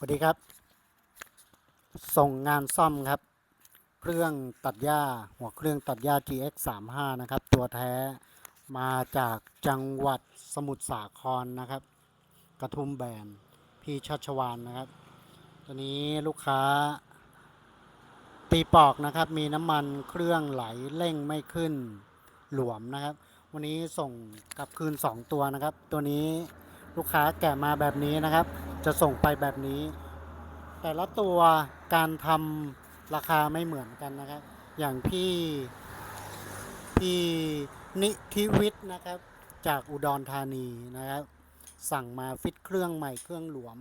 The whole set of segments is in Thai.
สวัสดีครับ ส่งงานซ่อมครับ เครื่องตัดหญ้า หัวเครื่องตัดหญ้า GX 3 5นะครับ ตัวแท้มาจากจังหวัดสมุทรสาครนะครับ กระทุ่มแบนพี่ชัชวานนะครับ ตัวนี้ลูกค้า ตีปอกนะครับ มีน้ำมันเครื่องไหลเร่งไม่ขึ้นหลวมนะครับ วันนี้ส่งกลับคืน 2 ตัวนะครับ ตัวนี้ลูกค้าแกะมาแบบนี้นะครับ จะส่งไปแบบนี้ แต่ละตัวการทำราคาไม่เหมือนกันนะครับ อย่างพี่พี่นิธิวิทย์นะครับ จากอุดรธานีนะครับ สั่งมาฟิตเครื่องใหม่เครื่องหลวม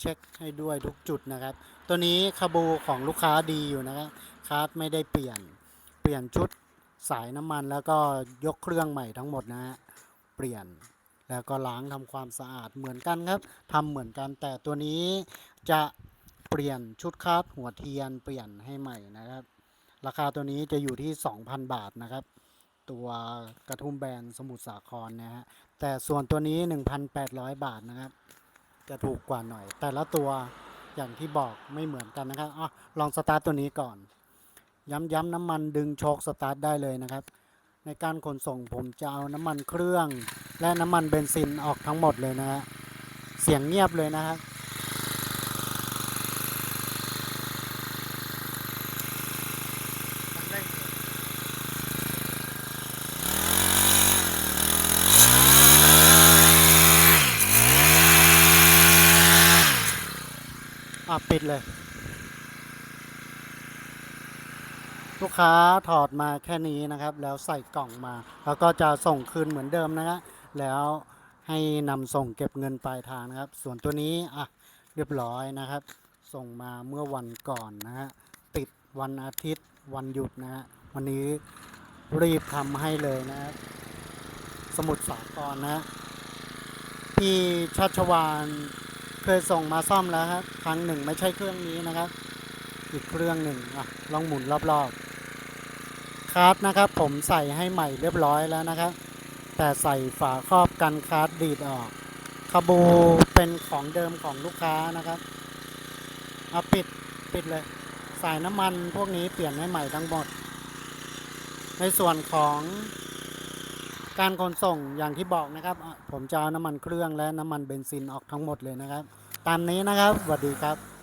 เช็คให้ด้วยทุกจุดนะครับ ตัวนี้คาบูของลูกค้าดีอยู่นะครับคาร์ดไม่ได้เปลี่ยนเปลี่ยนชุดสายน้ำมันแล้วก็ยกเครื่องใหม่ทั้งหมดนะฮะเปลี่ยน แล้วก็ล้างทำความสะอาดเหมือนกันครับทำเหมือนกันแต่ตัวนี้จะเปลี่ยนชุดคาดหัวเทียนเปลี่ยนให้ใหม่นะครับ ราคาตัวนี้จะอยู่ที่ 2,000 บาทนะครับ ตัวกระทุ่มแบนสมุทรสาครนะฮะแต่ส่วนตัวนี้ 1,800 บาทนะครับ จะถูกกว่าหน่อย แต่ละตัวอย่างที่บอกไม่เหมือนกันนะครับอะลองสตาร์ทตัวนี้ก่อน ย้ำๆน้ำมันดึงโชคสตาร์ทได้เลยนะครับ ในการขนส่งผมจะเอาน้ำมันเครื่อง และน้ำมันเบนซินออกทั้งหมดเลยนะฮะเสียงเงียบเลยนะครับอะปิดเลย ลูกค้าถอดมาแค่นี้นะครับ แล้วใส่กล่องมา แล้วก็จะส่งคืนเหมือนเดิมนะฮะแล้วให้นำส่งเก็บเงินปลายทางนะครับ ส่วนตัวนี้อะเรียบร้อยนะครับ ส่งมาเมื่อวันก่อนนะฮะติดวันอาทิตย์วันหยุดนะฮะวันนี้รีบทำให้เลยนะครับสมุดสาครนะฮะพี่ชัชวานเคยส่งมาซ่อมแล้วครับครั้งหนึ่งไม่ใช่เครื่องนี้นะครับ อีกเครื่องหนึ่งอะลองหมุนรอบๆ คาร์ดนะครับ ผมใส่ให้ใหม่เรียบร้อยแล้วนะครับ แต่ใส่ฝาครอบกันคาร์ดดีดออกคาบูเป็นของเดิมของลูกค้านะครับเอาปิดปิดเลย สายน้ำมันพวกนี้เปลี่ยนให้ใหม่ทั้งหมด ในส่วนของการขนส่งอย่างที่บอกนะครับ ผมจะเอาน้ำมันเครื่องและน้ำมันเบนซินออกทั้งหมดเลยนะครับ ตามนี้นะครับสวัสดีครับ